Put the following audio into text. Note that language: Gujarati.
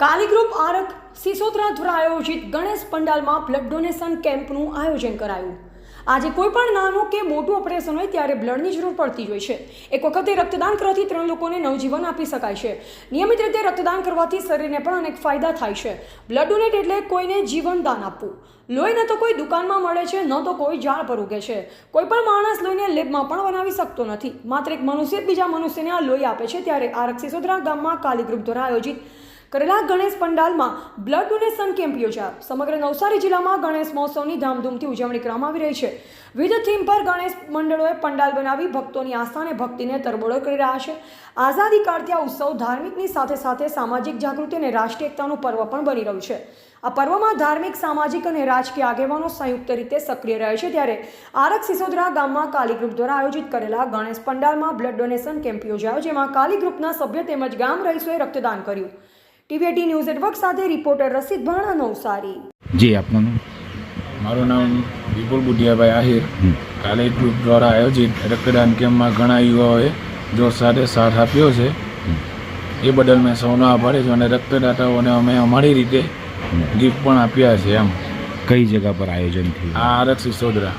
કાલીગ્રુપ આરક સિસોત્રા દ્વારા આયોજિત ગણેશ પંડાલમાં બ્લડ ડોનેશન કેમ્પનું આયોજન કરાયું. આજે કોઈ પણ નાનું કે મોટું ઓપરેશન હોય ત્યારે બ્લડની જરૂર પડતી હોય છે. એક વખતે રક્તદાન કરવાથી ત્રણ લોકોને નવજીવન આપી શકાય છે. નિયમિત રીતે રક્તદાન કરવાથી શરીરને પણ અનેક ફાયદા થાય છે. બ્લડ ડોનેટ એટલે કોઈને જીવનદાન આપવું. લોહી ન તો કોઈ દુકાનમાં મળે છે, ન તો કોઈ ઝાડ પર ઉગે છે. કોઈ પણ માણસ લોહીને લેબમાં પણ બનાવી શકતો નથી. માત્ર એક મનુષ્ય બીજા મનુષ્યને આ લોહી આપે છે, ત્યારે આરક્ષી સોદરા ગામમાં કાલી ગ્રુપ દ્વારા આયોજિત કરેલા ગણેશ પંડાલમાં બ્લડ ડોનેશન કેમ્પ યોજાયો. સમગ્ર નવસારી જિલ્લામાં ગણેશ મહોત્સવની ધામધૂમથી ઉજવણી કરવામાં આવી રહી છે. વિવિધ થીમ પર ગણેશ મંડળોએ પંડાલ બનાવી ભક્તોની આસ્થા અને ભક્તિને તરબોળો કરી રહ્યા છે. આઝાદી કાળથી આ ઉત્સવ ધાર્મિકની સાથે સાથે સામાજિક જાગૃતિ અને રાષ્ટ્રીય એકતાનું પર્વ પણ બની રહ્યું છે. આ પર્વમાં ધાર્મિક, સામાજિક અને રાજકીય આગેવાનો સંયુક્ત રીતે સક્રિય રહે છે ત્યારે આરક સિસોદરા ગામમાં કાલી ગ્રુપ દ્વારા આયોજિત કરેલા ગણેશ પંડાલમાં બ્લડ ડોનેશન કેમ્પ યોજાયો, જેમાં કાલી ગ્રુપના સભ્ય તેમજ ગામ રહીશોએ રક્તદાન કર્યું. ટીવીએટી ન્યૂઝ નેટવર્ક સાથે રિપોર્ટર રસિદ ભાણા નવસારી. જી આપનું મારું નામ વિપુલ બુધિયાભાઈ આહિર. કાલે ગ્રુપ દ્વારા આયોજિત રક્તદાન કેમ્પમાં ઘણા યુવાઓએ જોર સાથે સાથ આપ્યો છે. એ બદલ મેં સૌનો આભારી છું અને રક્તદાતાઓને અમે અમારી રીતે ગિફ્ટ પણ આપ્યા છે એમ. કઈ જગા પર આયોજન થયું? આ આરક્ષી સિસોદરા